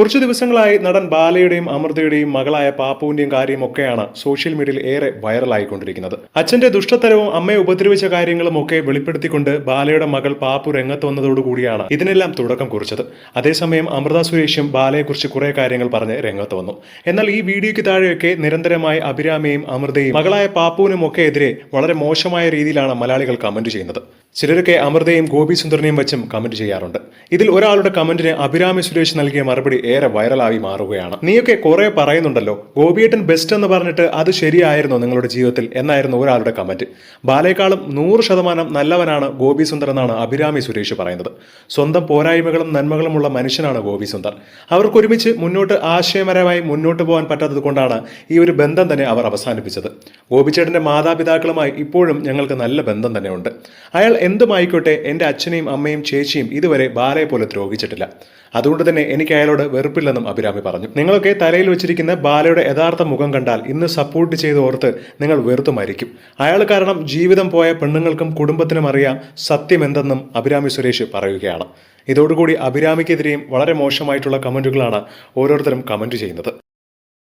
കുറച്ചു ദിവസങ്ങളായി നടൻ ബാലയുടെയും അമൃതയുടെയും മകളായ പാപ്പുവിന്റെയും കാര്യം ഒക്കെയാണ് സോഷ്യൽ മീഡിയയിൽ ഏറെ വൈറലായിക്കൊണ്ടിരിക്കുന്നത്. അച്ഛന്റെ ദുഷ്ടത്തരവും അമ്മയെ ഉപദ്രവിച്ച കാര്യങ്ങളും ഒക്കെ വെളിപ്പെടുത്തിക്കൊണ്ട് ബാലയുടെ മകൾ പാപ്പു രംഗത്ത് വന്നതോടുകൂടിയാണ് ഇതിനെല്ലാം തുടക്കം കുറിച്ചത്. അതേസമയം അമൃത സുരേഷും ബാലയെക്കുറിച്ച് കുറെ കാര്യങ്ങൾ പറഞ്ഞ് രംഗത്ത് വന്നു. എന്നാൽ ഈ വീഡിയോയ്ക്ക് താഴെയൊക്കെ നിരന്തരമായി അഭിരാമയും അമൃതയും മകളായ പാപ്പുവിനും ഒക്കെ എതിരെ വളരെ മോശമായ രീതിയിലാണ് മലയാളികൾ കമന്റ് ചെയ്യുന്നത്. ചിലരൊക്കെ അമൃതയും ഗോപി സുന്ദറിനെയും വെച്ചും കമന്റ് ചെയ്യാറുണ്ട്. ഇതിൽ ഒരാളുടെ കമന്റിന് അഭിരാമി സുരേഷ് നൽകിയ മറുപടി ഏറെ വൈറലായി മാറുകയാണ്. നീയൊക്കെ കുറെ പറയുന്നുണ്ടല്ലോ. ഗോപിയേട്ടൻ ബെസ്റ്റ് എന്ന് പറഞ്ഞിട്ട് അത് ശരിയായിരുന്നു നിങ്ങളുടെ ജീവിതത്തിൽ? എന്നായിരുന്നു ഒരാളുടെ കമന്റ് ബാലേക്കാളും നൂറ് ശതമാനം നല്ലവനാണ് ഗോപി സുന്ദർ എന്നാണ് അഭിരാമി സുരേഷ് പറയുന്നത്. സ്വന്തം പോരായ്മകളും നന്മകളുമുള്ള മനുഷ്യനാണ് ഗോപി സുന്ദർ. അവർക്ക് ഒരുമിച്ച് മുന്നോട്ട് ആശയപരമായി മുന്നോട്ട് പോകാൻ പറ്റാത്തത് കൊണ്ടാണ് ഈ ഒരു ബന്ധം തന്നെ അവർ അവസാനിപ്പിച്ചത്. ഗോപിച്ചേട്ടന്റെ മാതാപിതാക്കളുമായി ഇപ്പോഴും ഞങ്ങൾക്ക് നല്ല ബന്ധം തന്നെയുണ്ട് അയാൾ എന്തുമായിക്കോട്ടെ എന്റെ അച്ഛനെയും അമ്മയും ചേച്ചിയും ഇതുവരെ ബാലയെ പോലെ ദ്രോഹിച്ചിട്ടില്ല. അതുകൊണ്ട് തന്നെ എനിക്ക് അയാളോട് വെറുപ്പില്ലെന്നും അഭിരാമി പറഞ്ഞു. നിങ്ങളൊക്കെ തലയിൽ വെച്ചിരിക്കുന്ന ബാലയുടെ യഥാർത്ഥ മുഖം കണ്ടാൽ ഇന്ന് സപ്പോർട്ട് ചെയ്ത് ഓർത്ത് നിങ്ങൾ വെറുത്തു മരിക്കും അയാൾ കാരണം ജീവിതം പോയ പെണ്ണുങ്ങൾക്കും കുടുംബത്തിനും അറിയാം സത്യം എന്തെന്നും അഭിരാമി സുരേഷ് പറയുകയാണ്. ഇതോടുകൂടി അഭിരാമിക്കെതിരെയും വളരെ മോശമായിട്ടുള്ള കമന്റുകളാണ് ഓരോരുത്തരും കമന്റ് ചെയ്യുന്നത്.